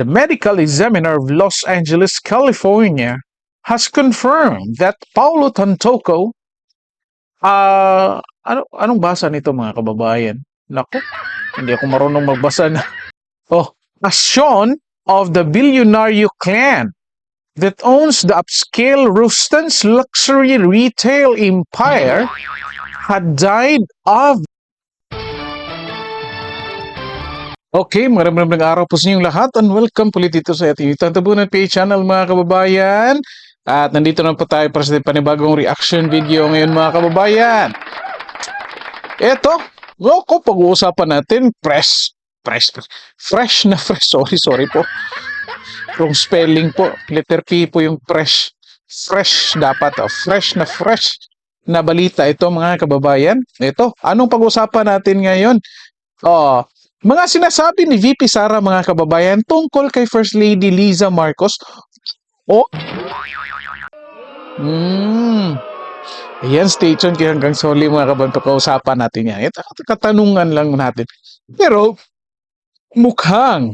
The medical examiner of Los Angeles, California, has confirmed that Paulo Tantoco, ah, ano, anong basa nito mga kababayan? Nako, hindi ako marunong magbasa na. Oh, a son of the billionaire clan that owns the upscale Rustan's luxury retail empire had died of Okay, maraming maraming araw po sa inyong lahat and welcome po ulit dito sa ating Tantabunan PH channel mga kababayan. At nandito na po tayo para sa panibagong reaction video ngayon mga kababayan. Eto, loko pag-uusapan natin fresh, fresh, fresh na fresh. Sorry, sorry po. Wrong spelling po. Letter P po yung fresh. Fresh dapat. Oh. Fresh na fresh na balita ito mga kababayan. Ito, anong pag-usapan natin ngayon? Oh, mga sinasabi ni VP Sara mga kababayan tungkol kay First Lady Liza Marcos. Oh. Hmm. Ayan, stay tuned kayo hanggang sa huli mga kababayan. Pagkausapan natin yan. Ito, katanungan lang natin. Pero, mukhang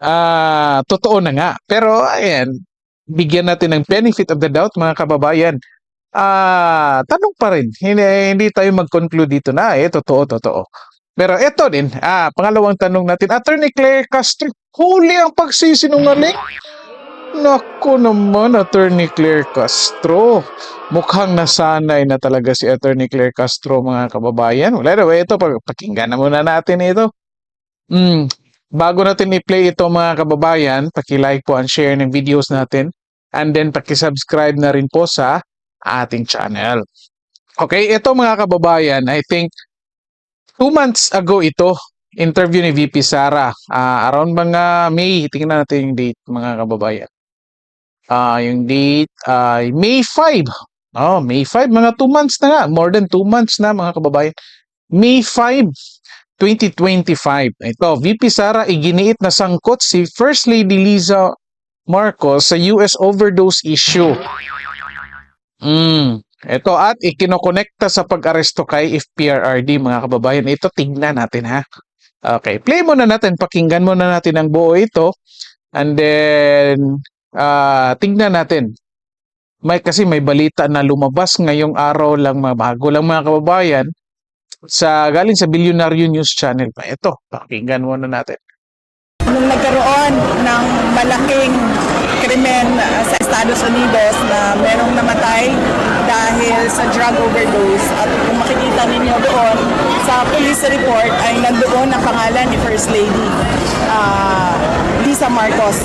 ah totoo na nga. Pero, ayan, bigyan natin ng benefit of the doubt mga kababayan. Ah, tanong pa rin. Hindi, hindi tayo mag-conclude dito na eh, totoo, totoo. Pero eto din, ah, pangalawang tanong natin, Attorney Claire Castro, huli ang pagsisinungaling? Naku naman, Attorney Claire Castro. Mukhang nasanay na talaga si Attorney Claire Castro, mga kababayan. Well, anyway, ito, pakinggan na muna natin ito. Mm, bago natin i-play ito, mga kababayan, paki-like po and share ng videos natin. And then, paki-subscribe na rin po sa ating channel. Okay, ito mga kababayan, I think two months ago ito, interview ni VP Sara. Ah, around mga May, tingnan natin yung date mga kababayan. Ah, yung date ay May 5. Oh, May 5, mga 2 months na nga, more than 2 months na mga kababayan. May 5, 2025. Ito, VP Sara iginiit na sangkot si First Lady Liza Marcos sa US overdose issue. Mm. Ito at ikinokonekta sa pag-aresto kay FPRRD mga kababayan. Ito tignan natin ha. Okay, play muna natin, pakinggan muna natin ang buo ito. And then ah tignan natin. May kasi may balita na lumabas ngayong araw lang mga bago lang mga kababayan sa galing sa Bilyonaryo News Channel pa. Ito, pakinggan muna natin. nung nagkaroon ng malaking krimen uh, sa Estados Unidos na merong namatay dahil sa drug overdose at kung makikita ninyo doon sa police report ay nandoon ang pangalan ni First Lady uh, Lisa Marcos.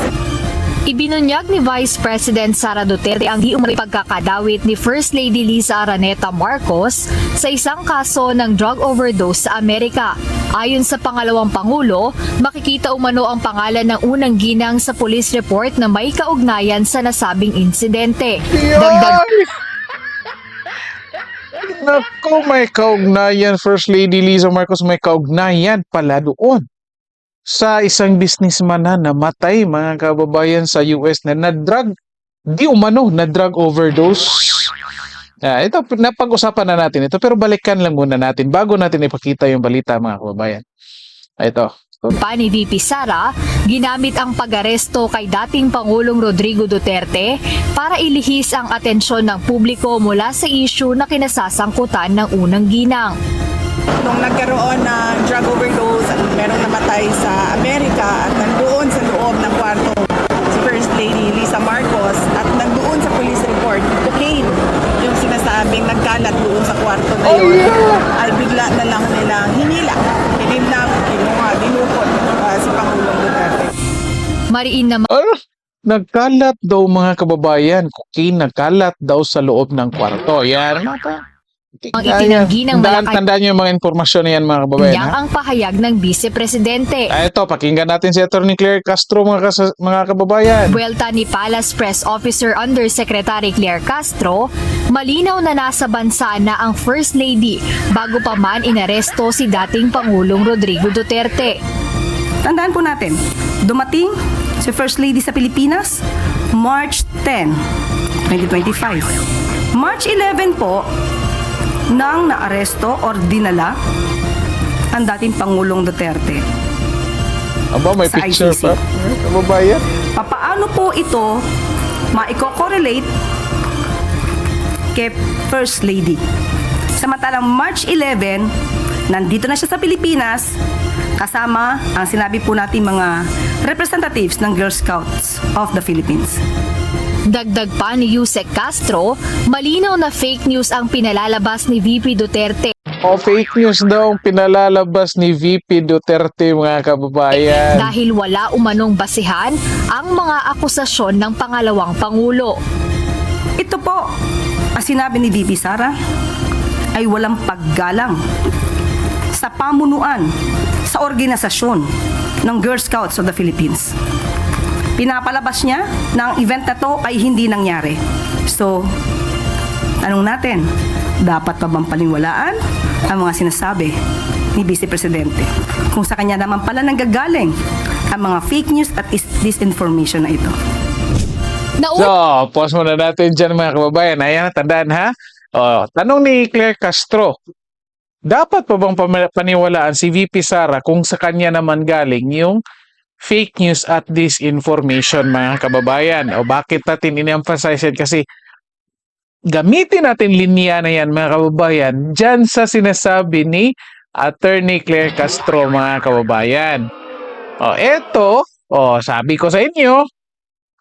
Ibinunyag ni Vice President Sara Duterte ang di umano'y pagkakadawit ni First Lady Liza Araneta Marcos sa isang kaso ng drug overdose sa Amerika. Ayon sa pangalawang pangulo, makikita umano ang pangalan ng unang ginang sa police report na may kaugnayan sa nasabing insidente. Dagdag Naku, may kaugnayan, First Lady Liza Marcos, may kaugnayan pala doon sa isang businessman na namatay, mga kababayan sa US na na-drug, di umano, na-drug overdose. Ah, ito, napag-usapan na natin ito, pero balikan lang muna natin bago natin ipakita yung balita, mga kababayan. Ito. pa ni VP Sara, ginamit ang pag-aresto kay dating Pangulong Rodrigo Duterte para ilihis ang atensyon ng publiko mula sa issue na kinasasangkutan ng unang ginang. Nung nagkaroon ng drug overdose at merong namatay sa Amerika at nandoon sa loob ng kwarto si First Lady Lisa Marcos at nandoon sa police report, cocaine yung sinasabing nagkalat doon sa kwarto na yun ay bigla na lang nilang hinila, hinimnap, kinuha, dinukot uh, si Pangulong Duterte. Mariin naman Ano? Nagkalat daw mga kababayan, cocaine nagkalat daw sa loob ng kwarto. Yan, mata. Ang itinanggi ng Tandaan, Malakay- tandaan niyo yung mga impormasyon na yan mga kababayan. ha? ang pahayag ng Vice Presidente. Ah, ito, pakinggan natin si Atty. Claire Castro mga, kas- mga kababayan. Buwelta ni Palace Press Officer Undersecretary Claire Castro, malinaw na nasa bansa na ang First Lady bago pa man inaresto si dating Pangulong Rodrigo Duterte. Tandaan po natin, dumating si First Lady sa Pilipinas March 10, 2025. March 11 po, nang naaresto or dinala ang dating Pangulong Duterte. Aba, may sa picture ICC. pa. Eh, Kababayan. Papaano po ito maiko-correlate kay First Lady? Samantalang March 11, nandito na siya sa Pilipinas kasama ang sinabi po natin mga representatives ng Girl Scouts of the Philippines. Dagdag pa ni Yusek Castro, malinaw na fake news ang pinalalabas ni VP Duterte O fake news daw ang pinalalabas ni VP Duterte mga kababayan. dahil wala umanong basihan ang mga akusasyon ng pangalawang pangulo. Ito po, ang sinabi ni VP Sara, ay walang paggalang sa pamunuan sa organisasyon ng Girl Scouts of the Philippines. Pinapalabas niya na ang event na to ay hindi nangyari. So, tanong natin, dapat pa bang paniwalaan ang mga sinasabi ni Vice Presidente? Kung sa kanya naman pala nanggagaling ang mga fake news at is- disinformation na ito. So, pause muna natin dyan mga kababayan. Ayan, tandaan ha. O, tanong ni Claire Castro, dapat pa bang paniwalaan si VP Sara kung sa kanya naman galing yung fake news at disinformation mga kababayan? O bakit natin in-emphasize yan? Kasi gamitin natin linya na yan mga kababayan dyan sa sinasabi ni Attorney Claire Castro mga kababayan. O eto, o sabi ko sa inyo,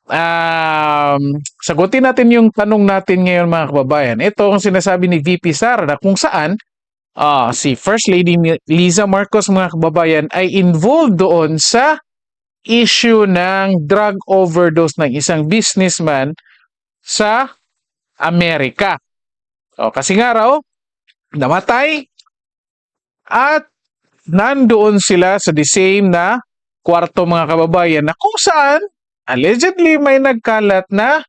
um, sagutin natin yung tanong natin ngayon mga kababayan. Ito ang sinasabi ni VP Sara na kung saan ah, si First Lady Liza Marcos mga kababayan ay involved doon sa issue ng drug overdose ng isang businessman sa Amerika. O, kasi nga raw, namatay at nandoon sila sa the same na kwarto mga kababayan na kung saan allegedly may nagkalat na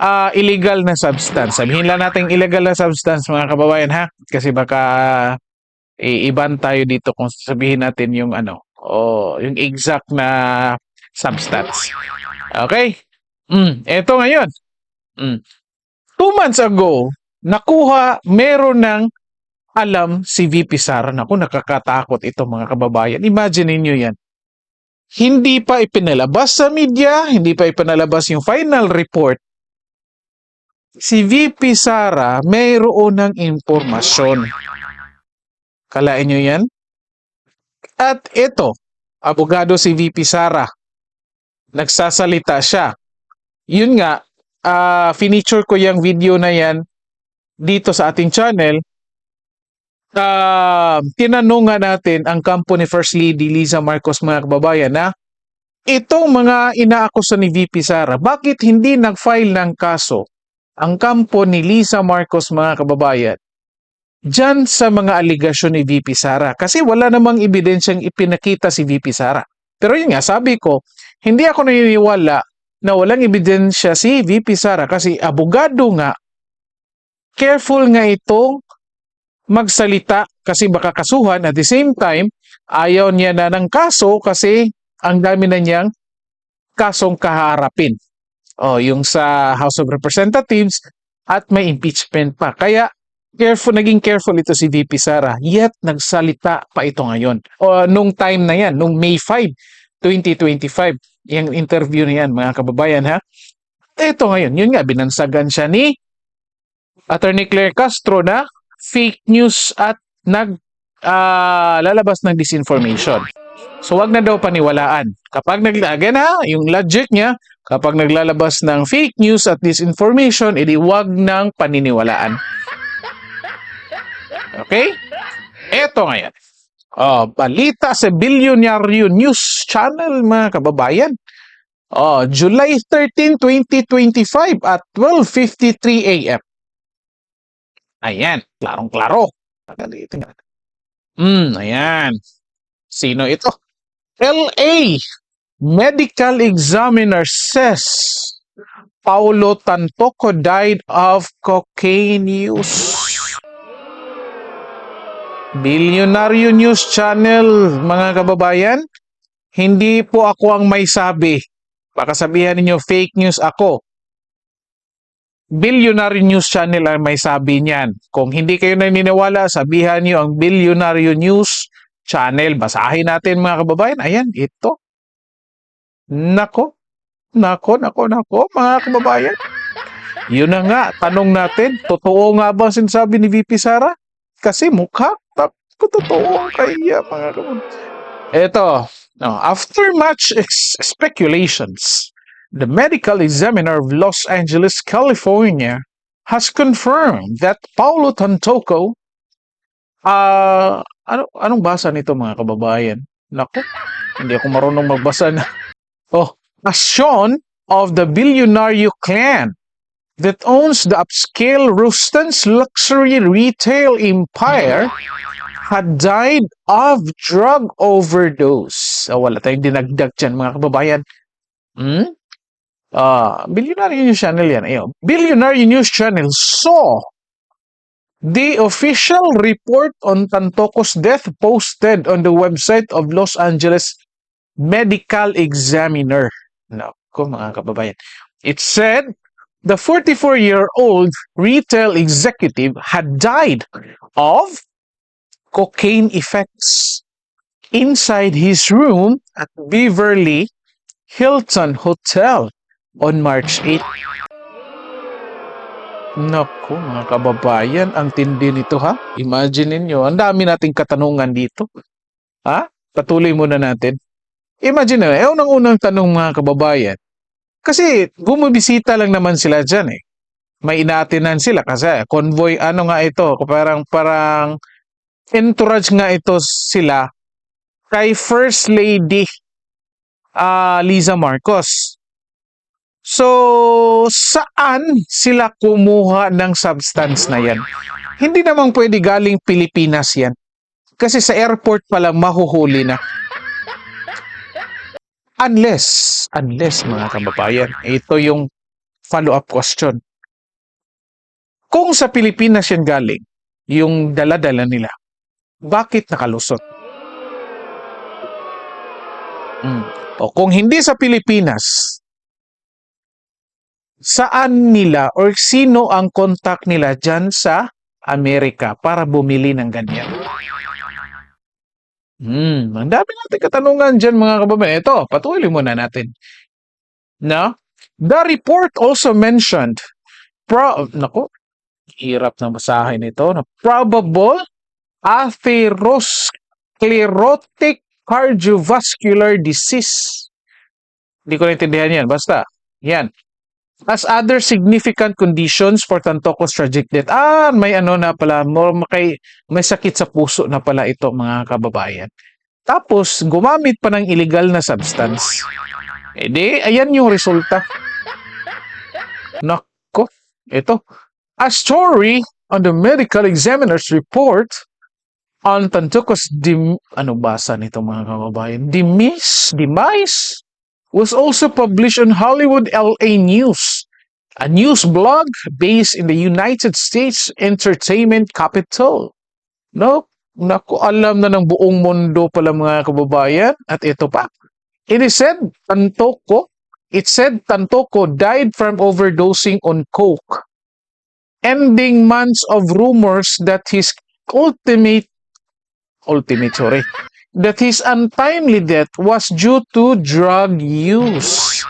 ah, illegal na substance. Sabihin lang natin illegal na substance mga kababayan ha kasi baka iiban tayo dito kung sabihin natin yung ano o yung exact na substance. Okay? Mm, eto ngayon. Mm. Two months ago, nakuha, meron ng alam si VP Sara. Naku, nakakatakot ito mga kababayan. Imagine niyo yan hindi pa ipinalabas sa media, hindi pa ipinalabas yung final report, si VP Sara mayroon ng impormasyon. Kalain nyo yan? At ito, abogado si VP Sara. Nagsasalita siya. Yun nga, ah finiture ko yung video na yan dito sa ating channel uh, tinanong nga natin ang kampo ni First Lady Liza Marcos mga kababayan na itong mga inaakusa ni VP Sara, bakit hindi nag-file ng kaso ang kampo ni Liza Marcos mga kababayan dyan sa mga aligasyon ni VP Sara? Kasi wala namang ebidensyang ipinakita si VP Sara. Pero yun nga, sabi ko, hindi ako naniniwala na walang ebidensya si VP Sara kasi abogado nga, careful nga itong magsalita kasi baka kasuhan at the same time ayaw niya na ng kaso kasi ang dami na niyang kasong kaharapin. O, yung sa House of Representatives at may impeachment pa. Kaya careful, naging careful ito si VP Sara. Yet nagsalita pa ito ngayon. O, nung time na yan, nung May 5, 2025, yung interview na yan mga kababayan ha. Ito ngayon, yun nga, binansagan siya ni Attorney Claire Castro na fake news at nag ah, lalabas ng disinformation. So wag na daw paniwalaan. Kapag naglagan ha, yung logic niya, kapag naglalabas ng fake news at disinformation, edi wag nang paniniwalaan. Okay? Eto ngayon. Oh, balita sa Bilyonaryo News Channel mga kababayan. Oh, July 13, 2025 at 12:53 AM. Ayan, klarong-klaro. Hmm, ayan. Sino ito? LA Medical Examiner says Paulo Tantoco died of cocaine use. Bilyonaryo News Channel, mga kababayan, hindi po ako ang may sabi. Baka sabihan ninyo fake news ako. Billionaire News Channel ang may sabi niyan. Kung hindi kayo naniniwala, sabihan niyo ang Billionaire News Channel. Basahin natin mga kababayan. Ayan, ito. Nako, nako, nako, nako, mga kababayan. Yun na nga, tanong natin, totoo nga ba sinasabi ni VP Sara? Kasi mukha, tak, totoo kaya mga. Ito, no, after much speculations, the medical examiner of Los Angeles, California, has confirmed that Paulo Tantoco, ah, ano, anong basa nito mga kababayan? Nako, hindi ako marunong magbasa na. Oh, a son of the billionaire clan that owns the upscale Ruston's luxury retail empire had died of drug overdose. Ah, wala tayong dinagdag dyan, mga kababayan. Hmm? Ah, Billionaire News Channel yan. Ayun. Billionaire News Channel saw the official report on Tantoco's death posted on the website of Los Angeles Medical Examiner. Nako, mga kababayan. It said the 44-year-old retail executive had died of cocaine effects inside his room at Beverly Hilton Hotel on March 8. Naku, mga kababayan, ang tindi nito ha. Imagine niyo, ang dami nating katanungan dito. Ha? Patuloy muna natin. Imagine na, eh, unang-unang tanong mga kababayan. Kasi bumibisita lang naman sila dyan eh. May inatinan sila kasi convoy, ano nga ito, parang, parang entourage nga ito sila kay First Lady ah, Liza Marcos. So, saan sila kumuha ng substance na yan? Hindi naman pwede galing Pilipinas yan. Kasi sa airport pala mahuhuli na. Unless, unless mga kababayan, ito yung follow-up question. Kung sa Pilipinas yan galing, yung dala-dala nila, bakit nakalusot? Mm. O kung hindi sa Pilipinas, saan nila or sino ang contact nila dyan sa Amerika para bumili ng ganyan? Hmm, ang dami natin katanungan dyan mga kababayan. Ito, patuloy muna natin. No? The report also mentioned pro nako, hirap na basahin ito. No? Probable atherosclerotic cardiovascular disease. Hindi ko naintindihan yan. Basta, yan. As other significant conditions for Tantoco's tragic death. Ah, may ano na pala, may, may sakit sa puso na pala ito mga kababayan. Tapos, gumamit pa ng illegal na substance. E di, ayan yung resulta. Nako, ito. A story on the medical examiner's report on Tantoco's dim, ano basa nito mga kababayan? Demise, demise was also published on Hollywood LA News, a news blog based in the United States entertainment capital. No, naku, alam na ng buong mundo pala mga kababayan. At ito pa. It is said, Tantoco, it said Tantoco died from overdosing on coke, ending months of rumors that his ultimate, ultimate, sorry, that his untimely death was due to drug use.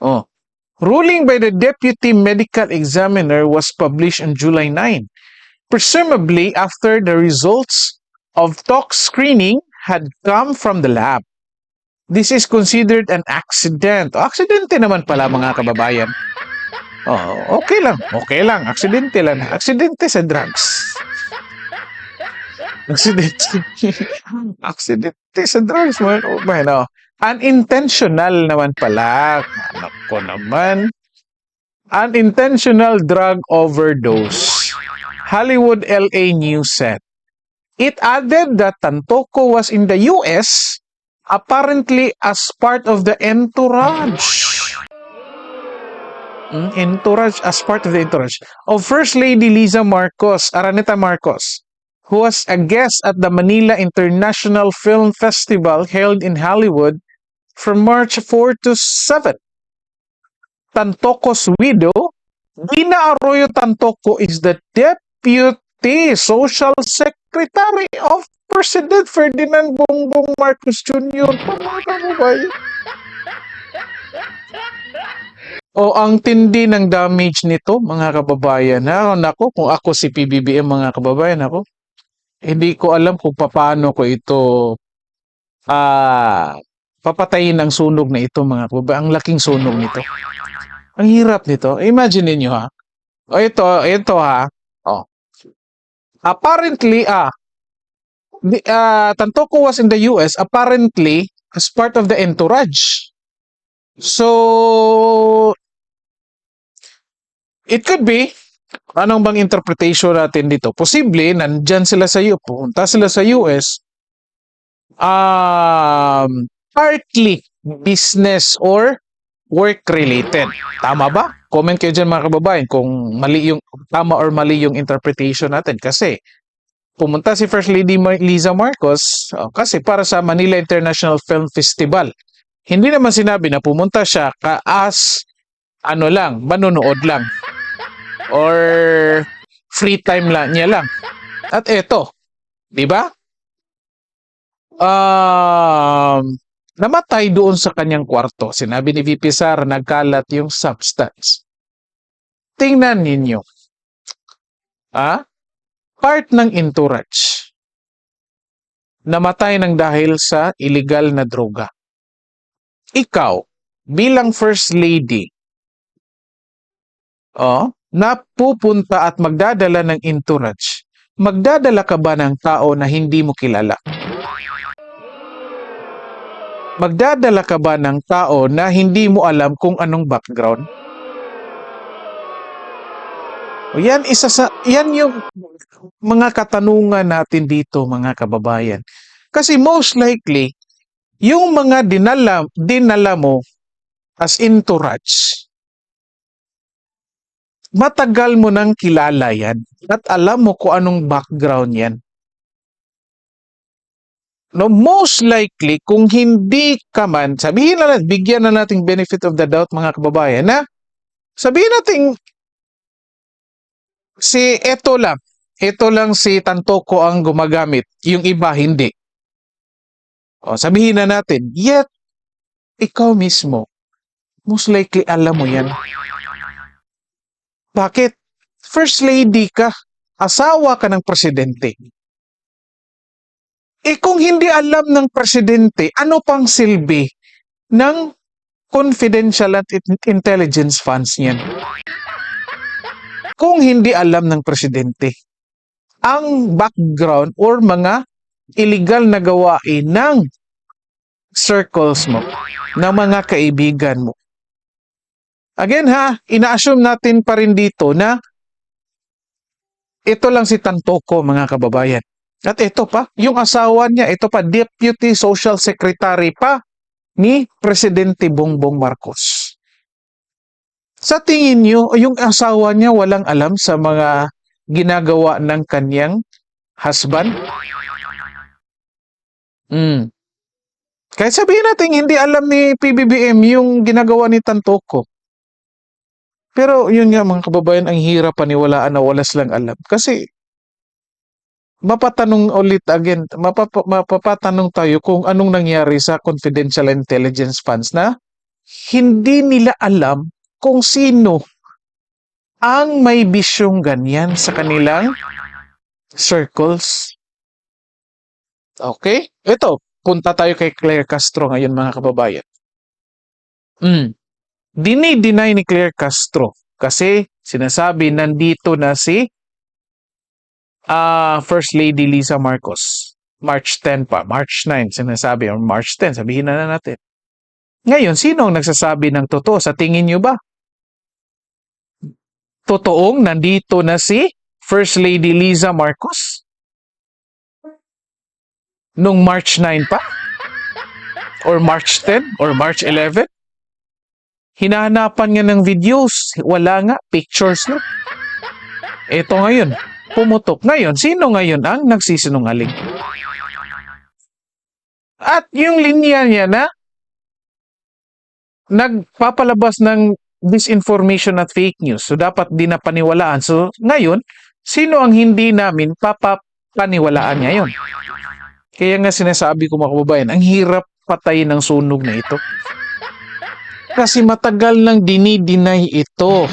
Oh. Ruling by the deputy medical examiner was published on July 9, presumably after the results of tox screening had come from the lab. This is considered an accident. O, aksidente naman pala mga kababayan. Oh, okay lang. Okay lang. Aksidente lang. Aksidente sa drugs. Aksidente. Aksidente sa drugs, mga kababayan. Oh. Unintentional naman pala. Anak ko naman. Unintentional drug overdose. Hollywood LA News said. It added that Tantoco was in the US apparently as part of the entourage. Mm, entourage as part of the entourage of First Lady Liza Marcos, Araneta Marcos, who was a guest at the Manila International Film Festival held in Hollywood from March 4 to 7. Tantoco's widow, Dina Arroyo Tantoco, is the Deputy Social Secretary of President Ferdinand Bongbong Marcos Jr. Pa, mga kababayan. O ang tindi ng damage nito, mga kababayan. Ha? Nako, kung ako si PBBM, mga kababayan, ako, hindi ko alam kung paano ko ito ah papatayin ang sunog na ito, mga kababayan. Ang laking sunog nito. Ang hirap nito. Imagine niyo ha. O ito, ito ha. Oh. Apparently, ah, the, ah, Tantoco was in the US, apparently, as part of the entourage. So, it could be, anong bang interpretation natin dito? Posible, nandyan sila sa US, pumunta sila sa US, um, partly business or work-related. Tama ba? Comment kayo dyan mga kababayan kung mali yung, tama or mali yung interpretation natin. Kasi, pumunta si First Lady Liza Marcos oh, kasi para sa Manila International Film Festival. Hindi naman sinabi na pumunta siya ka as ano lang, manonood lang. Or free time lang niya lang. At eto, di ba? Um, namatay doon sa kanyang kwarto. Sinabi ni VP Sara, nagkalat yung substance. Tingnan ninyo. Ah? Part ng entourage. Namatay ng dahil sa illegal na droga. Ikaw, bilang first lady, oh, napupunta at magdadala ng entourage, magdadala ka ba ng tao na hindi mo kilala? Magdadala ka ba ng tao na hindi mo alam kung anong background? O yan isa sa yan yung mga katanungan natin dito mga kababayan. Kasi most likely yung mga dinala dinala mo as entourage matagal mo nang kilala yan at alam mo kung anong background yan. No, most likely, kung hindi ka man, sabihin na natin, bigyan na nating benefit of the doubt mga kababayan, na sabihin natin, si eto lang, eto lang si Tantoko ang gumagamit, yung iba hindi. O, sabihin na natin, yet, ikaw mismo, most likely alam mo yan. Bakit? First lady ka, asawa ka ng presidente. Eh kung hindi alam ng presidente, ano pang silbi ng confidential at in- intelligence funds niyan? Kung hindi alam ng presidente ang background or mga illegal na gawain ng circles mo, ng mga kaibigan mo. Again ha, ina-assume natin pa rin dito na ito lang si Tantoko mga kababayan. At ito pa, yung asawa niya, ito pa, Deputy Social Secretary pa ni Presidente Bongbong Marcos. Sa tingin niyo, yung asawa niya walang alam sa mga ginagawa ng kanyang husband? Hmm. Kaya sabihin natin, hindi alam ni PBBM yung ginagawa ni Tantoko. Pero yun nga mga kababayan, ang hirap paniwalaan na walas lang alam. Kasi mapatanong ulit again, mapapa, mapapatanong tayo kung anong nangyari sa confidential intelligence funds na hindi nila alam kung sino ang may bisyong ganyan sa kanilang circles. Okay? Ito, punta tayo kay Claire Castro ngayon mga kababayan. Mm. Dini-deny ni Claire Castro kasi sinasabi nandito na si ah First Lady Lisa Marcos. March 10 pa, March 9 sinasabi or March 10, sabihin na, na natin. Ngayon, sino ang nagsasabi ng totoo? Sa tingin nyo ba? Totoong nandito na si First Lady Liza Marcos? Nung March 9 pa? Or March 10? Or March 11? Hinahanapan nga ng videos. Wala nga, pictures na. Ito ngayon, pumutok. Ngayon, sino ngayon ang nagsisinungaling? At yung linya niya na nagpapalabas ng disinformation at fake news. So, dapat di na paniwalaan. So, ngayon, sino ang hindi namin papapaniwalaan ngayon? Kaya nga sinasabi ko mga kababayan, ang hirap patayin ng sunog na ito. Kasi matagal nang dinideny ito.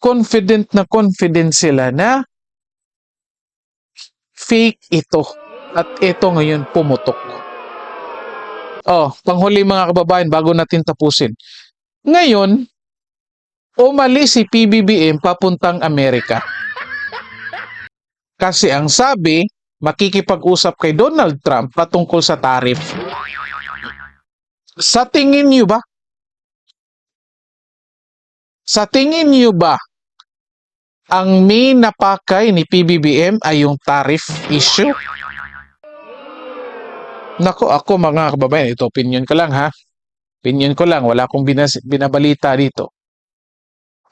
Confident na confident sila na fake ito. At ito ngayon pumutok. Oh, panghuli mga kababayan bago natin tapusin. Ngayon, umalis si PBBM papuntang Amerika. Kasi ang sabi, makikipag-usap kay Donald Trump patungkol sa tariff. Sa tingin niyo ba? Sa tingin niyo ba ang main napakay ni PBBM ay yung tariff issue? Nako, ako mga kababayan, ito opinion ko lang ha. Opinion ko lang, wala akong binas- binabalita dito.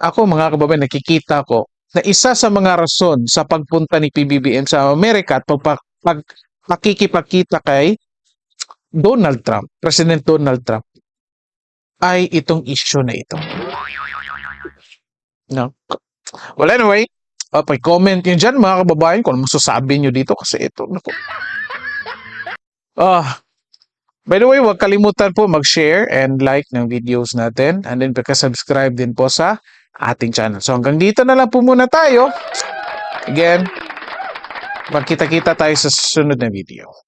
Ako mga kababayan, nakikita ko na isa sa mga rason sa pagpunta ni PBBM sa Amerika at pag, pag, pakikipagkita kay Donald Trump, President Donald Trump, ay itong issue na ito. No? Well, anyway, uh, comment nyo dyan mga kababayan kung masasabi nyo dito kasi ito, naku. Ah, by the way, huwag kalimutan po mag-share and like ng videos natin and then pagka-subscribe din po sa ating channel. So hanggang dito na lang po muna tayo. Again, magkita-kita tayo sa susunod na video.